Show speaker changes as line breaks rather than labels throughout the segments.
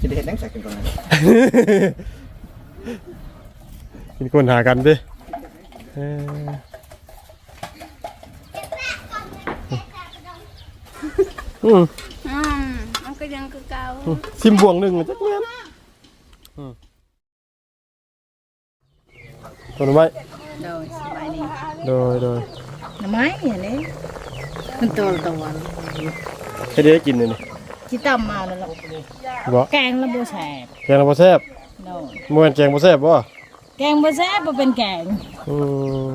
จะได้เห็นนังสักกันก่อนนะ
มีคนหากันดิเอออืม
อืมมันก็ยังคือเก่า
ซิมบวงหนึ่งจักแม่นอืมตัวน้ำไม้
โดยสบายดี
โดยโดย
น้ำไม้อย่างนี้มันโตตะวัน
ให้ได้กินเลยนี่
ที่ตำมาแล้วล่ะ
บ่
แกงแล้วบ่แสบ
แกงบ่แซ่บ
โดย
บ่แม่นแกงบ่แซ่บบ่
แกงบ่แซ่บบ่เป็นแกง
อืม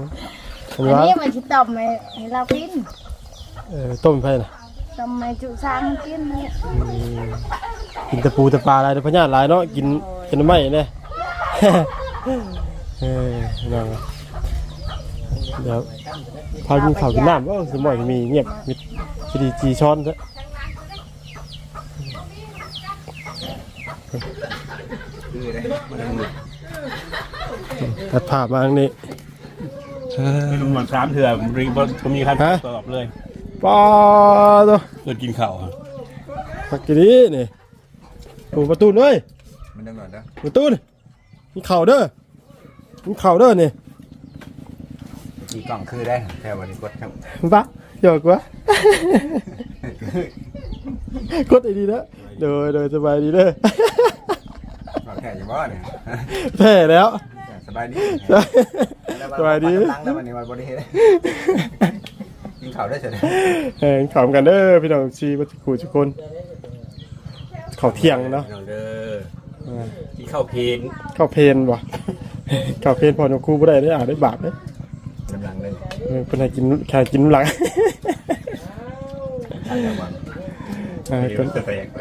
เห็น
อัน
ว่า
นี้มันสิต้มให้ให้เรากิน
เออต้มไผน่ะ
ต้มให้จุสร้างกินเนี่ย
กินแตะปูแตะปลาหลายเด้อพญาติหลายเนาะกินกินน้ำไม้เนี่ยเออน้องเดี๋ยวพากินข้าวกินน้ำว่าสมอยมีเงียบมีพอดีจีช้อนซะ
คือเลยมันมือ
ตัดภาพมาทางนี้เออ
ไม่รู้มันสามเถื่อผมรีบผมมีคัน
ฮะ
ตอบเลย
ปอตัว
เกิดกินข้าวอะ
ปักกี่นี้นี่โอ้ประตูเลย
มันดังหน่อยนะ
ประตูนี่มีเข่าเด้อมีเข่าเด้อนี่
กี่กล่องคือได้แค่วันนี้กดครับ
ปะ หยอกวะกดไอ้ดีนะเดินเดินสบายดีเด้อ
กล่องแค่ยังบ่เนี่ย
แพ้แล้ว
สบายดี
สบายดี
ล้างแล้ววันนี้วันบริเฮดกินข้าวได้เสร็จ
เห็นขำกันเด้อพี่น้องชีวัตถุทุกคนข้าวเที่ยงเนาะ
พี่น้องเด้อ
อ่า
กินข้าวเพลน
ข้าวเพลนว่ะข้าวเพลนพอนกครูบ่ได้ได้อ่านได้บาปเด้
กำลังเลย
เออเพิ่นให้กินแค่กินหลัง
ทานวัน
เออ
เพิ่นแตกไป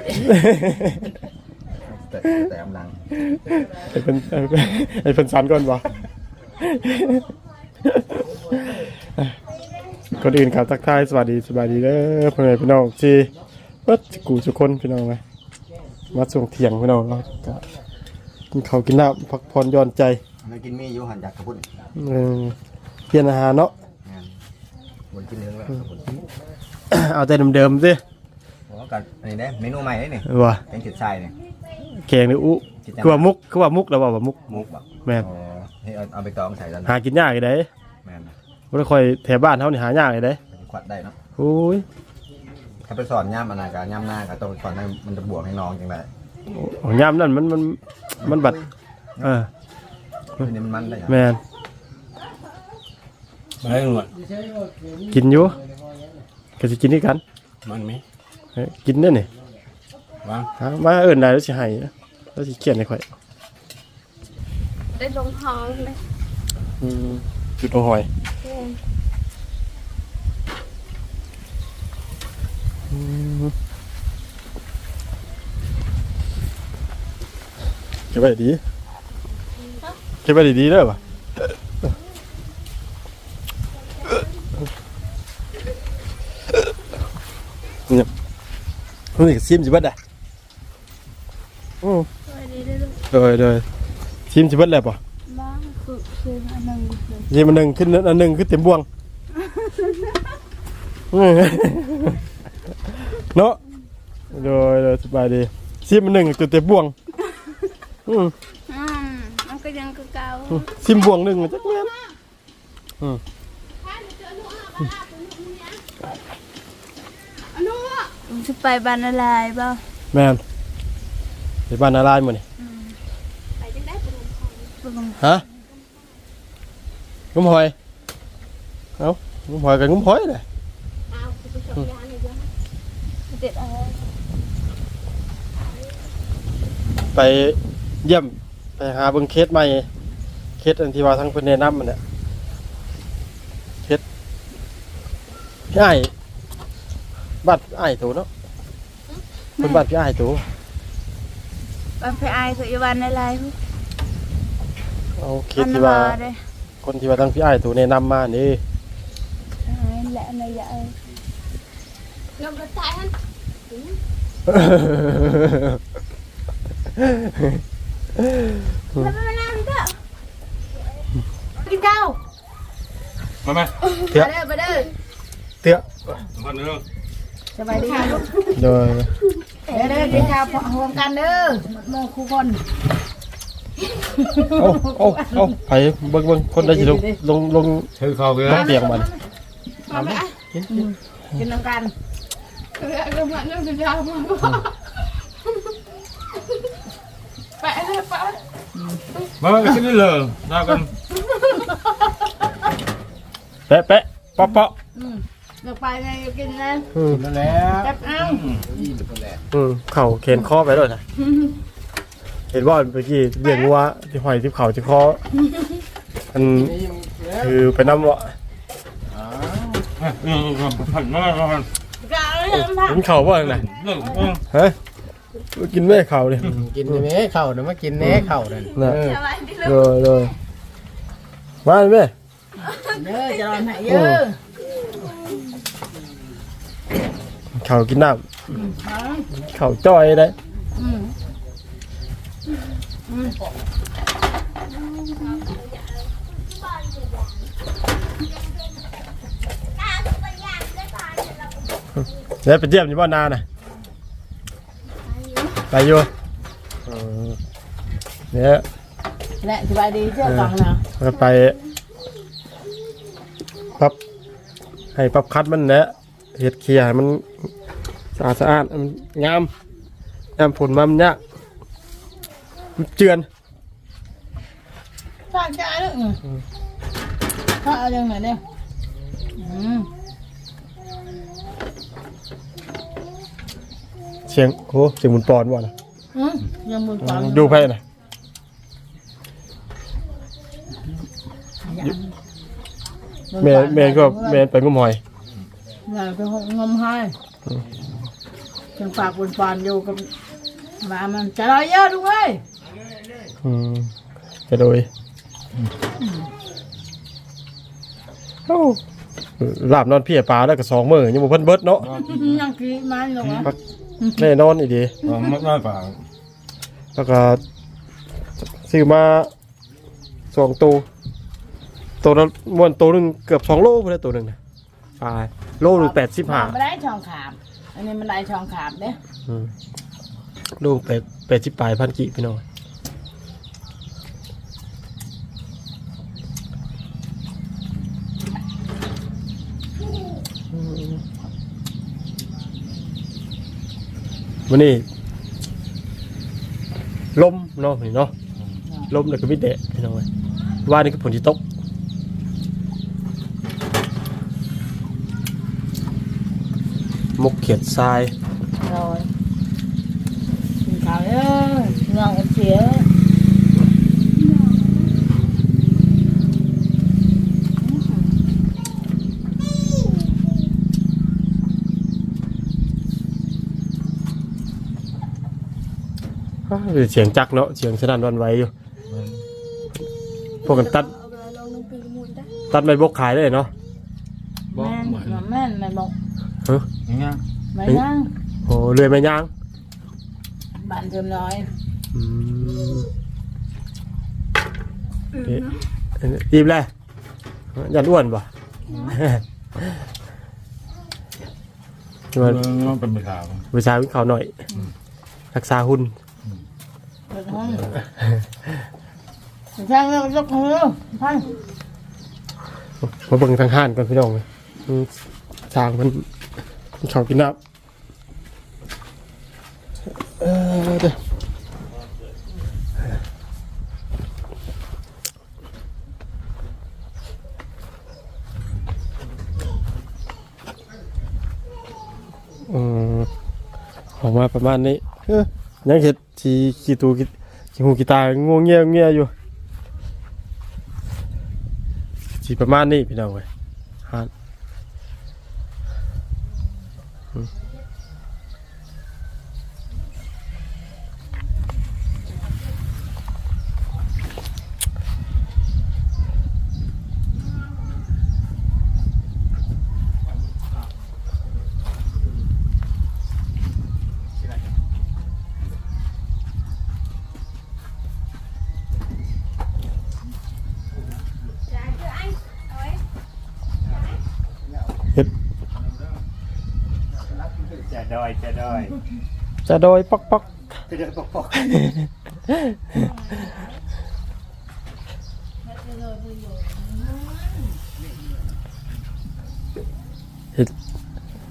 แต่แต่กำลัง
ให้เพิ่นให้เพิ่นสันก่อนว่ะคนอื่นครับทักทายสวัสดีสวัสดีเด้อพ่อแม่พี่น้องที่วัดกูทุกคนพี่น้องนะมาส่งเที่ยงพี่น้องเราก็กินข้าวกินน้ำพักผ่อนหย่อนใจ
ไม่กินมีอยู่หันจากกระพุ้น
เออเปลี่ยนอาหารเนาะ
งานบนกินเรื่องแล้วกระพุ้น
เอาแต่เดิมๆสิ
โอ้กันอันนี้ได้เมนูใหม่ได้นี่
ว่า
เป็นจุดใส่เนี่ย
แกงนี่อู้คือว่ามุกคือว่ามุกแล้วว่าว่ามุก
มุกแบบ
แม่น
อ๋อให้เอาเอาไปตองใส่แล้ว
หากินยากอีเด้
แม่น
บ่ได้ค่อยแถวบ้านเฮานี่หายากอีเด้
ควัดได้เนาะ
โอ้ย
ถ้าไปสอนย่ามอนนาการย่ามหน้าก็ต้องสอนให้มันจะบวกให้น้องจังได
โอ้ยามนั้นมันมันมันบัดเออ
ทีนี้มันมันได้ยัง
แม่น
มาให้หนวด
กินอยู่ ก็สิกินด้วยกัน
มันไหม
เอ้ยกินเด้อนี่
วาง
หามาเอิ้นได้แล้วสิให้แล้วสิเขียนให้ข่อย
ได้ลงห้องเลย
อืมจุดหัวหอยอืมเก็บไว้ดีเก็บไว้ดีๆเด้อบ่ะ เนี่ยนี่ก็ซิมสิเบิดอะอืม
สวัสดีเด้อลูก
โดยโดยซิมสิเบิดแล้วป่ะ
บ้างคือคืออันหนึงเลย
ยี่มันหนึ่งขึ้นอันหนึ่งขึ้นเต็มบ่วงเนาะโดยโดยสบายดีซิมมันหนึ่งจุดเต็มบ่วงอืม
อืมมันก็ยังคือเก่า
ซิมบ่วงหนึ่งจักแม่น
มัน สิไปบ้านอะไรบ่
แม่นไปบ้านนาลายหมื้นี่
บ่ลง
ฮะงุ้มหอย เอ้างุ้มหอยกับงุ้มหอยเลย
เด็ดอะไร
ไปเยี่ยมไปหาเบิ่งเคสใหม่ เคสอันที่ว่าทั้งเพิ่นแนะนำมันเนี่ยเคสพี่อ้าย บัตรอ้ายโตเนาะเพิ่นบัตรพี่อ้ายโต
บ้านไปอายคืออีวันอะไรพวก
เอาเค
อั
ส
น
ที่
นั้น
ว่า
มาเด้
คนที่ว่าทั้งพี่อ้ายโตแนะนำมานี่
อายแหละอันใหญ่ลงกระต่ายหันแล้วมันนั่งเด้อกินข้าว
มาไหม
เถื่อ
มาเด้อมาเด้อ
เถื่อ
คนนึง
สบายดีลูก
โดย
เดี๋ยวเด้อกินข้าวรวมกันเด้อหมู่คู่คน
โอ้โอ้โอ้ไปเบิ่งเบิ่งคนได้สิลงลงลง
ถือเข้าไป
ล
แล้
ง
ว
เตียงมัน
เอาไหมกินน้ำกัน
มาไปกินนี่เลยน่ากัน
แปะแปะเปาะเปาะ
อืม เดี๋ยวไปไงกินนะ
อืม
นั่นแหละ
แป๊บเอา
อืมเข่าเข็นคอไปด้วยนะเห็นว่าเมื่อกี้เรียกว่าที่หอยที่เข่าที่คอมันคือไปน้ำวะ
อืมผันมาผัน
จะเอาเรื่องผัก
กินเข่าบ้างนะ
เรื่องอืม
ฮะกินแม่เข่าเลย
กินได้ไหมเข่าเดี๋ยวมากินแหน่เข่านั่น
นะ
เออ
เลยเลยมาเลยแม่
เด้อจะรอนให้เยอะ
เข่ากินน้
เอาำ
เข่าจ้อยได้
อืมอืม
แล้วไปเยี่ยมอยู่บ้านนาน่ะไปอยู่เออเนี่ย
และสบายดีเชื่อฟังนะ
ก็ไปปรับให้ปรับคัดมันแหละเห็ดเขียให้มัน สะอาดสะอาดให้มันงามงามผลมันยากมันเจือน
ฝากใจด้วยอืมถ้าเอาเรื่องไหนเนี่ยอืม
เสียงโอ้เสียงหมุนปอนว่ะนะ
อืมยังมือฟัง
ดูไพ่น่ะแม่แม่ก็แม่ไปงมหอย
แม่ไปหกงมให้ยั งฝากบนปานอยู่กับมามันจะรอยเยอะด้วย
อืมจะโดยโอ้ลาบนอนเพียปลาแล้วก็สองมือยังบ่เพิ่นเบิดเนาะ
ยังกีมันอยู่วะ
แน่นอนอีดี
มักน้อยกว่า
แล้วก็ซื้อมาสองตัวตัวละม้วนตัวหนึงเกือบสองโลไปเลยตัวหนึ่งนะปลาโลหนึ่งแปดสิบห้า
ไม่ได้ช่องขาม อันนี้มันได้ช่องขามเด้
โลแปดแปดสิบปลายพันกี่พี่น้องวันนี้ ลมเนาะนี่เนาะลมแล้วก็มิดเดะพี่น้องเว้ยว่านี่คือผลที่ตก มกเขียดทราย
rồi Nhìn khảo nhá ngon em xỉa
อ้าวเสียงจักเนาะเสียงสนั่นหวันไหวอยู่พวกกันตัดตัดใบบกขายได้เนาะ
บอก
men
เหมือน
mà men này một
อย่างเงี้ ย
mày
Ý.
nhá
โอ้เรือยไม่ย่าง
bạn thường nói
อืมเอ๊ะอิ่มเลยยันอ้วนป่ะมา
มันเป็นเวลา
วิชาวิ่งเขาหน่อย รักษาหุ่น
được không sang đâu lúc không đâu thanh
มาเบิ่งทางห้านก่อนพี่น้องเลยอืมทางมันมันเขากินน้ำ เออเดี๋ยวอืมออกมาประมาณนี้เอ้อยังเห็ดทีกีตูกีกีหูกีตาง่วงเงี้ยเงี้ยอยู่สีประมาณนี้พี่น้องเว้ยฮะอืม เฮ็ด
จะดอยจะดอย
จะโดยปอกปอก
จะจะปอกปอก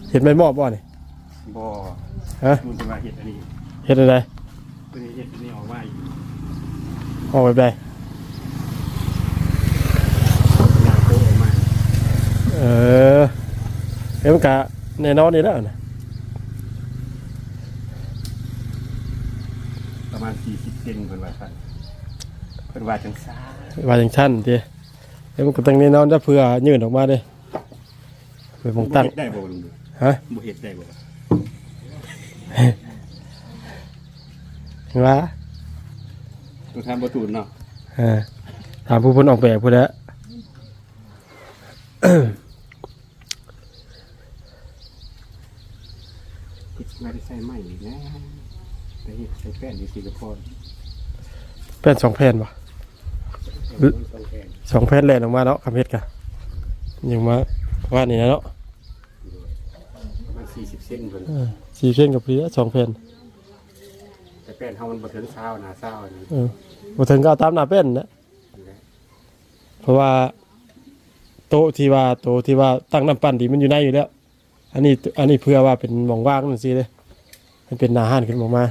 เห็นไหมหมอบบ่นี่
บ่
ฮะ
มันจะมาเห็ดอันนี้
เห็นอะไร
ตัวนี้เห็ดอันนี้ออกมาอีก
ออกแบบใด
หน้าโตออกมา
เออเอ็มนกะแน่นอนนี่แล้วนะ
ประมาณ40เซนเพิ่นว่าซั่นเพิ่นว่าจังซ่า
ว่าอย่างชั้นทีเอ็มนก็ตั้งแน่นอนจะเพื่อยื่นออกมาเด้เพื่อมองตั้ง
บ่เฮ็ดได้บ่ลุงดู
ฮะ
บ่เฮ็ดได้บ่
เห็นว่า
ต้องทำประตูนเนาะ
เออถามผู้เพ้นออกแบบผู้แล้ว
คิดว่าได้ใส่ไม้อีกนะแต่เฮ็ดใส่แป้นอยู่สิก็พอ
แป้นสองแผ่นปะ
เออต้องแป้น
สองแผ่นแล่นออกมาเนาะคำเพชรกะยังมาว่านี่นะเนาะ
ประมาณ40เซนเพิ่น
เออสี่เส้นกับเพียสองแผ่น
แต่แป้นเฮามันบ่ถึงเช้านะเช้านี่
เออมาถึงก็เอาตามหน้าแป้นนะ
แหละ
เพราะว่า โต๊ะที่ว่าโต๊ะที่ว่าตั้งน้ำปั้นดีมันอยู่ในอยู่แล้ว อันนี้อันนี้เพื่อว่าเป็นหมองว่างนั่นสิเลยมันเป็นหนาห้านขึ้นมามา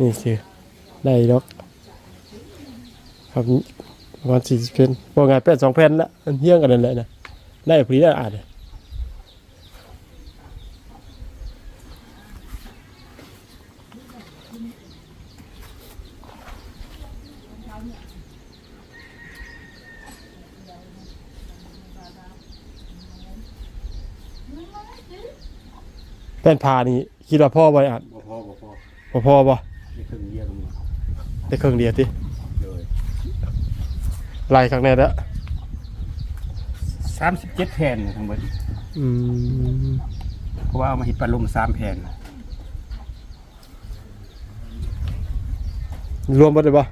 นี่สิได้ดอกครับประมาณสี่สิบเพนพวกงานแป้นสองแผ่นละมันเฮี้ยงกันนั่นแหละนะได้พอดีได้อ่านเลยแป้นพานี่คิดว่าพ่อไว้อ่าน
บ่พอบ่พอ
บ่พ่อบ่
ได้ครึ่งเดียวตรงนี้
ได้เครื่องเดียวที่
เลย
ไล่ข้างในแล้ว
37แผ่นเนี่ยทั้งหมด
อืม
เพราะว่าเอามาเฮ็ดปลาลม3แผ่น
รวมหมดเลยบ่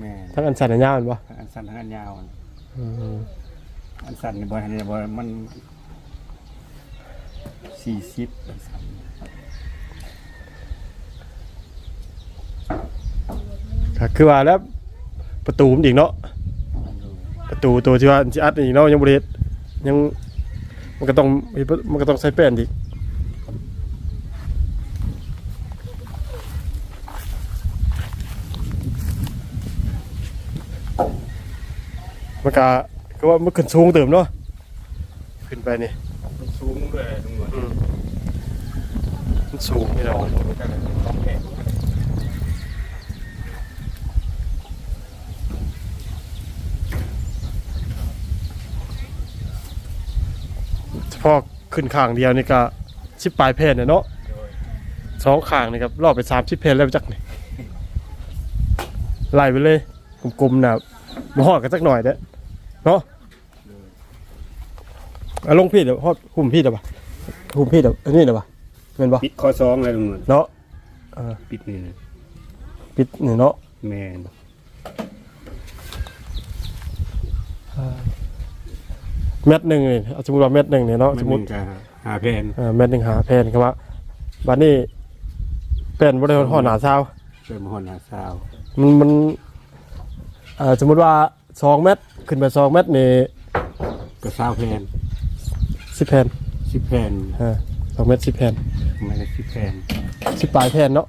แม่น
ทั้งอันสั่นอันยาวแม่นบ่
ทั้งอันสั้นทั้งอันยาว
อืม
อันสั้นนี่บ่อันนี้บ่มันสี่สิบอันสั้น
คือว่าแล้วประตูมันอีกเนาะประตูตัวที่ว่าสิอัดอีกเนาะยังบ่ได้เฮ็ดยังมันก็ต้องมันก็ต้องใช้แป้นอีกมันก็คือว่ามันขึ้นสูงเติมเนาะขึ้นไปนี่
มันสูงด้วยตรงนี้
อืมมันสูงนี่เรา
องแผ่น
เฉพาะขึ้นข้างเดียวนี่ก็ชิบปลายเพนเนี่ยเนาะสองข้างนี่ครับรอบไปสามชิบเพนแล้วจักนี่ไล่ไปเลยกลมๆนะมาหอดกันสักหน่อยเด้อเนาะเอาลงพี่เดี๋ยวหอดหุ่มพี่เดี๋ยวปะหุ่มพี่เดี๋ยวอันนี้เดี๋ยวปะเป็นปะ
ปิดข้อสองเลยตรงนี้
เนาะ
ปิดนี่นะ
ปิดนี่เนาะ
แม่น
เม็ดหนึ่งนี่เอาสมมติว่าเม็ดหนึ่งเนี่ยเนาะ
มัน
สมม
มึ
ติ
งจะหาแผ่น
เอ่อเม็ดหนึ่งหาแผ่นครับว่าบัดนี้เป็นบริเวณห่อหนาเช้า
เริ่มหอนหาสาว
มันมันเอ่อสมมติว่าสองเมตรขึ้นไปสองเมตรนี่
ก็สาวแผ่น
สิบแผ่น
สิบแผ่น
อ่าสองเมตรสิบแผ่น
ไม่ได้สิบแผ่น
สิบปลายแผ่นเนาะ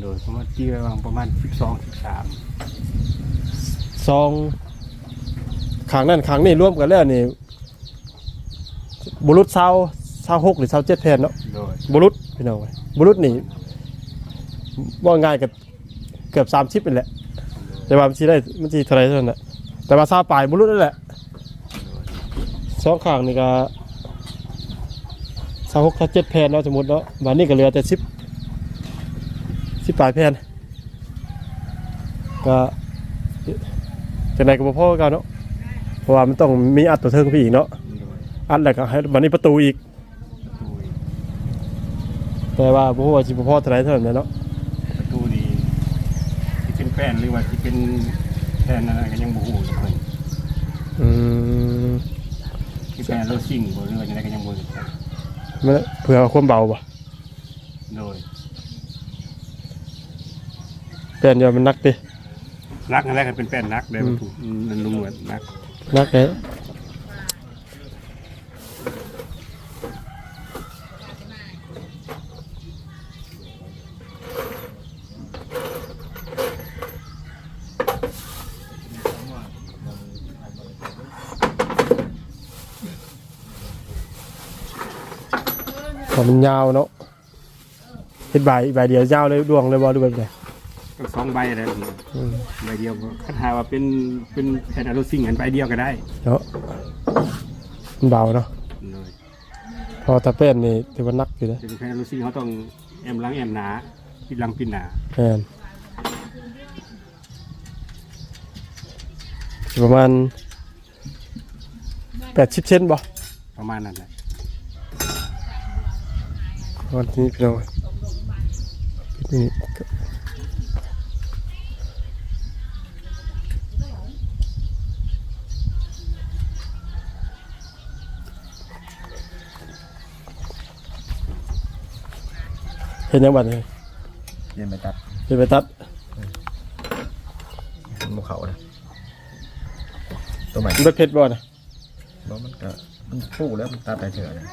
โดยประมาณที่ระหว่างประมาณสิบสองสิบสาม
สองขางนั่นขางนี่ร่วมกันแล้วนี่ บุรุษเศร้าเศร้าหกหรือเศร้าเจ็ดแผ่นเนาะ
โดย
บุรุษพี่น้องเว้ยบุรุษนี่ว่าง่ายกับเกือบสามชิปเป็นแหละ แต่ว่ามันชีได้มันชีเท่าไรเท่านั้นแหละแต่ว่าเศร้าปลายบุรุษนั่นแหละสองขางนี่ก็เศร้าหกเศร้าเจ็ดแผ่นเนาะสมมติเนาะวันนี้ก็เหลือแต่สิบสิบปลายแผ่นก็จะไหนก็บ่พอกันเนาะเพราะว่ามันต้องมีอัดตัวเทิงพี่อีกเนาะ
โดย
อัดแล้วก็ให้วันนี้ประตูอีก
ประตู
แต่ว่าบ่ฮู้ว่าสิบ่พอเท่าไหร่เท่านั้นเนาะ
ประตูนี่ที่เป็นแป้นหรือว่าที่เป็นแผ่นอะไรก็ยังบูฮูสักคน
อืม
ที่แผ่นโรซิ่งบหรือว่าอะไรก็ยังบูฮู
มันเผื่อความเบาบ่
โดย
แป้นเดียวมันนักดิ
นักอะไรกันเป็นแป้นนักเดี๋ยวมันถูกมันลุงเหมือนนัก
นักแค่ มันยาวเนาะเฮ็ดใบใบเดียวยาวเลยดวงเลยบ่ดูแบบไหน
ก็สองใบอะไรแบบนี้
อืม
ใบเดียวคัดหาว่าเป็นเป็นแผ่นอะลูซิงเห็นใบเดียวก็ได้
เนาะมันเบาเนาะ
เลย
พอตะเป็นนี่ถือว่านักอยู่นะ
เป็นแผ่นอะลูซิงเขาต้องแอมหล้างแอมหนาปิดหลังปิดหนา
แม่นสิประมาณแปดสิบเซนบ่
ประมาณนั้นแหละ
วันนี้พี่น้องนี่เห็นยังบัดนี้
เย็นไปตัด
เห็นไปตัด
มันบุเขานะตัวใหม่
มันเป็นเพชรบ่นะ
แล้วมันก็ มันปูแล้วมันตัดไปเฉยเลย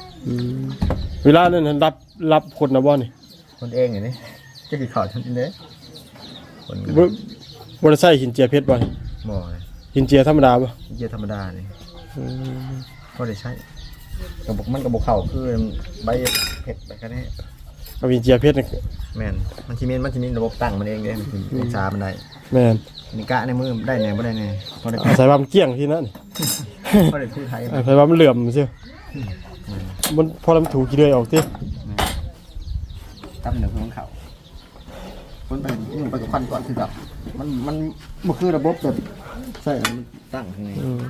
เวลานั้นนะรับรับคนนะบ่นี่
คนเองอย่างนี้จะกี่ข่าวฉันเด้คน
บ่บ่ได้ใส่หินเจียเพชรบ่นี่
หมอเลย
หินเจียธรรมดาบ่
เยี่ยธรรมดาเลยก็ได้ใช้กระบอกมันกระบอกเข่าคือใบเผ็ดไปแค่นี้
เอาหินเจียเพชรนี่
แมนมันชิมีมันชิมีระบบตั้งมันเองเด้มันสิมันชามันได้
แม่น
มีกะในมือได้แน่บ่ได้แน่พอได้
อาศัยว่ามันเกลี้ยงที่นั่นนี่
พอได้พูดไทย
อาศัยว่ามันเหลื่อมเชื่อมันพอลำถูกี่เดือยออกติ
ตั้งเหนือของเขาคนไปนี่ไปกับควันก่อนคือแบบมันมันมันคือระบบแบบใช่มันตั้งข้างใน
อืม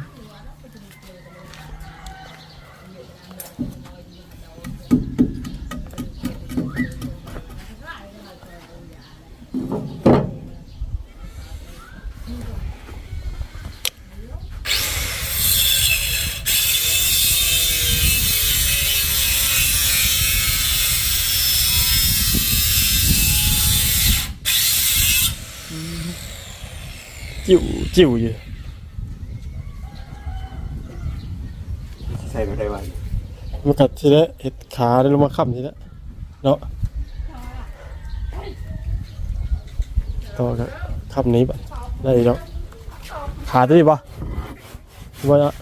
จิ๋วจิ๋วอยู่
ใส่ไปได้ไว้
มันกัดทีละเห็ดขาได้ลงมาค้ำทีละเนาะต่อก็ค้ำนี้บ่ได้อีกแล้วขาได้ปะว่าอะ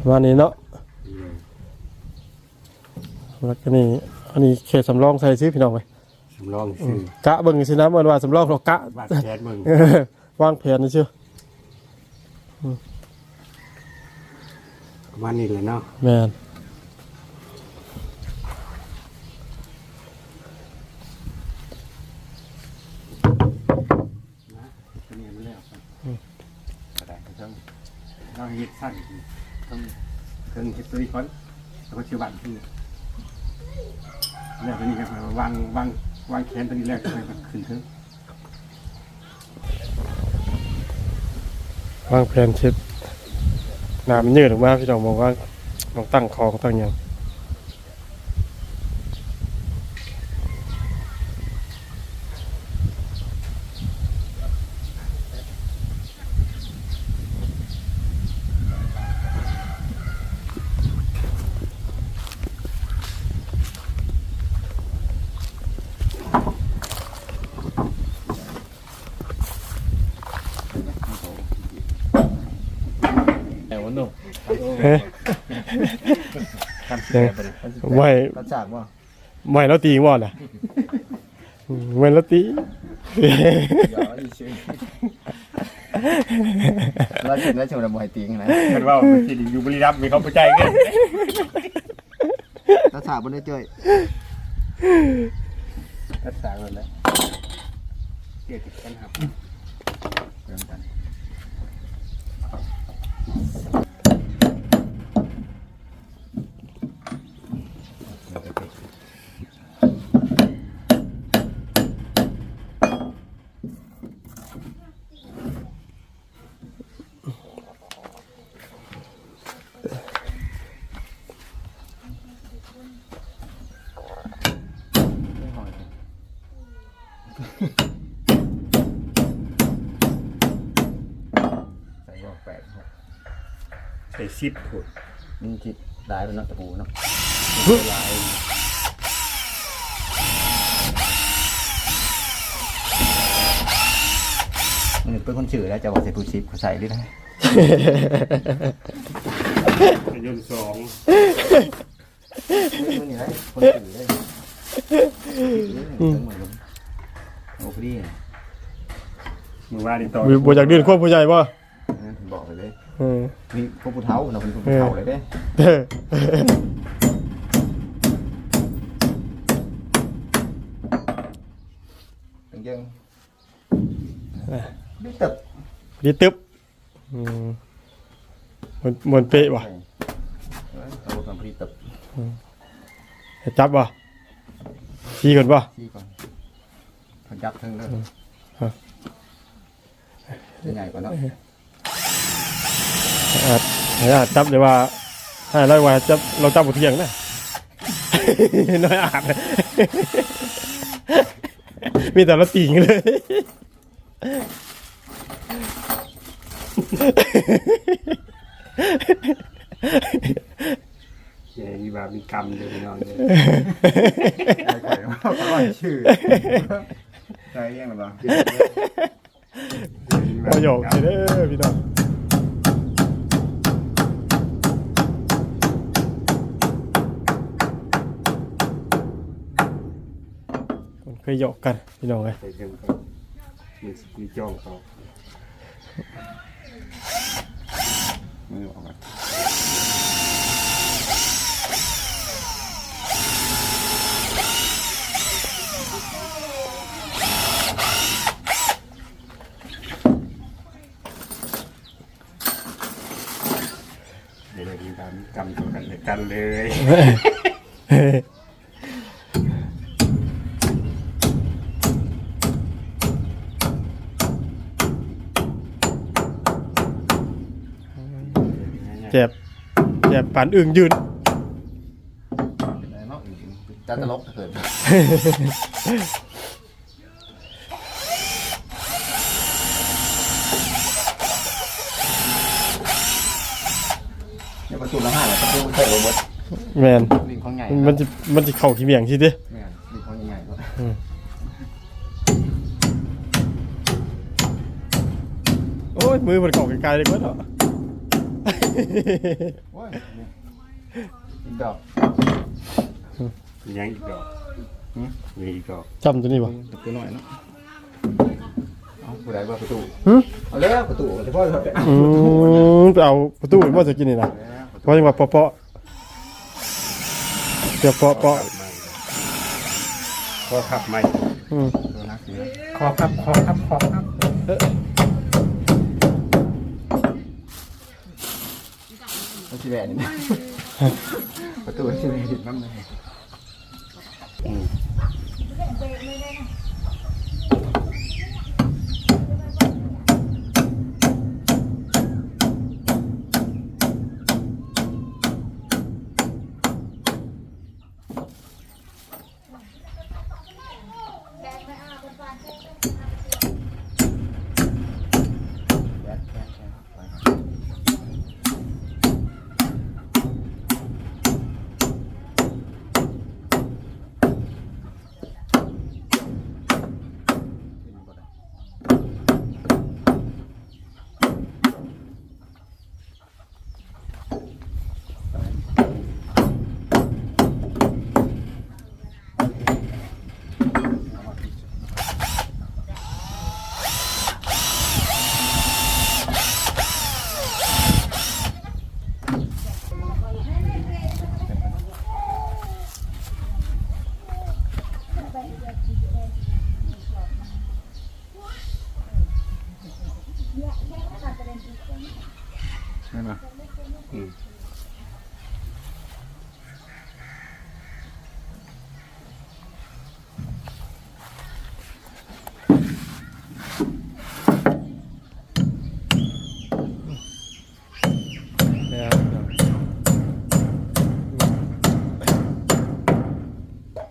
ประมาณนี้เนาะแล้วก็นี่อันนี้เขตสำรองใส่ชื่อพี่น้องไป
สำรองซื้อกะ
เบิ่งสินะมันว่าสำรองเรากะ
บาดแผลมึง
เออวางแผนนี่เชื่อ
ประมาณนี้เลยเนาะ
แมน
ตัวนี้มันแล้วก็ได้ก็ต้องเราเฮ็ดสั้นต้องเครื่องเฮ็ดตัวนี้ก่อนแล้วก็เชื่อบัตรขึ้นแล้วตัวนี้ก็วางวาง วางแขนตัวนี้แล้วก็ไปขึ้นเถอะ
วางแผนเช็ดน้ำมันยืดออกมาพี่น้องบอกว่าต้องตั้งคองตั้งหยัง เฮ้ย
ทำเสียไปเลย
ไม่
รัจากว่า
ไม่แล้วตีว่าน่ะอืมไม่แล้วตี
เดี๋ยวอีชื่อแล้วถึงแล้วถึงระบบไฮติงนะ
เห็นว่าที่อยู่บุรีรัมย์มีเขาประใจเงี้ย
รัจากบนได้เจย
รักษาเลยแล้วเกี่ยวกับปัญหา
เริ่มกัน Hmm. ส่
ซิปถูก
มันจิตลายเป็นเนาะตะปูเนาะลายมันเป็นคนชื่อแล้วจะบอกใส่ผู้ชิปเขาใส่ด้วยนะ
ยนต์สอง
ไม่นี่ไรคนชื่อเลยเหมือนโอ้พอดี
มือว่านี่ต่อ
มีบ่อยากเดินควบผู้ใหญ่บ่
บอกเลย
เออ
มีพวกผู้เฒ่าเราเป็นพวกผู้เฒ่าเลยเด้
เด้อ
ยังยังบิ๊กตึบ
ดีตึ๊บอืมมันมันเป๊ะว่ะ
เอาทำพรีตึบ
ให้จับบ่ชี้ก่อนบ่
ที่ก่อนพันยับทั้งเลย
ฮะ
ใหญ่กว่าเนาะ
อาจให้อาจจับเลยว่าให้ร้อยว่าจับเราจับบ่เที่ยงนะน้อยอาจมีแต่ละติ่งเลย
เนี่ยมีบาปมีกรรมเลยพี่น้องเลย
ไอ้ข่อยว่าเขาว่าชื่อใช่ยังหรือเปล่า
ประโยคเด้อพี่น้องคนเค ยหยอกกันพี่น้องเลย
ใส่เครื่องก่อนมีมีจ้องเขา
มือออกมา
เดี๋ยวมีบาปมีกรรมต่อกันเลยกันเลย
ปานอึ่งยืน
เนาะจะตลกเกิดเนี่ยประตูละห้าเลยประตูมันใส่โรบอท
แมน
ลิงของใหญ่
มันจะมันจะเข่าขี้เมียงทีเดิ
แม่นลิงของใหญ่ก็
โอ้ยมือมันเข่าไกลๆเลยก็เนาะ
โอ้ยนี่อีก ดอก
ยังอีกดอกมีอีกดอก
จำตัวนี้ป่ะ
ประตูหน่อยเนาะเอาผู้ใดว่าประตู
หึ
เอาแล้วประตูเฉพาะเรา
อืมไปเอาประตูว่าจะกินนี่นะเพราะยังว่าเปาะๆเดี๋ยวเปาะเปาะ
ข้อขับไม่
อืม
ตัวนักเสีย
ขอครับขอครับขอครับ
มันสิแหวนนี่ ตัวที่ไหนดิบน้ำเลย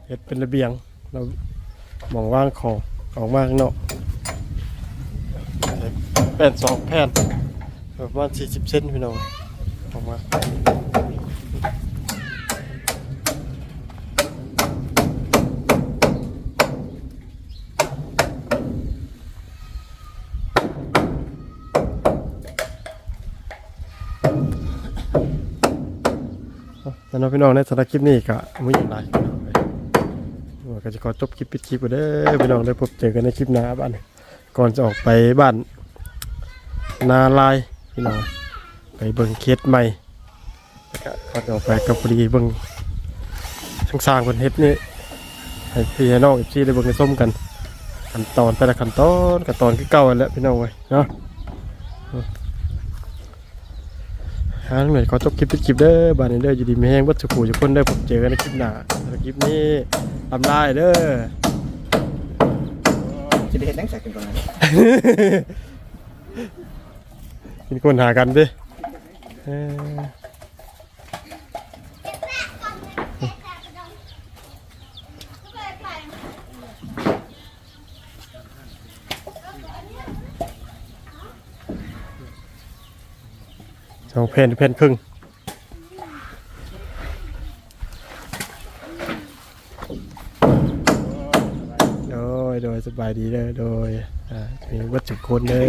เฮ็ดเป็นระเบียงเราหมองว่างของออกมาข้างนอกแผ่นสองแผ่นประมาณสี่สิบเซนพี่น้องออกมาแล้วน้องพี่น้องในสำหรับคลิปนี้ก็ไม่อย่างไรว่า ก็จะขอจบคลิปปิดคลิปไปเด้อพี่น้องได้พบเจอกันในคลิปหน้าบ้านก่อนจะออกไปบ้านนาลายพี่น้องไปเบิ่งเคสใหม่ก่อนจะออกไปกับพอดีเบิ่งทั้งสร้างคนเฮ็ดนี่ให้พี่น้องอีกที่ได้เบิ่งได้ส้มกันขั้นตอนแต่ละขั้นตอนขั้นตอนคือเก่าอันแล้วพี่น้องเว้ยเนาะ ฮะเหน่อยขอจบคลิปปิดคลิปเด้อบานนี้เด้ออยู่ดีไม่แห้งวัตถุขู่จะคนได้ผมเจอกันในคลิปหน้าสำหรับคลิปนี้ทำลายเด้อ
จะได้เห็นนังใส่กันก่อนนะ
ยินคนหากันดิ องเพนเพนครึ่งโดยโดยสบายดีเลยโดยอ่ามีวัตถุคนเลย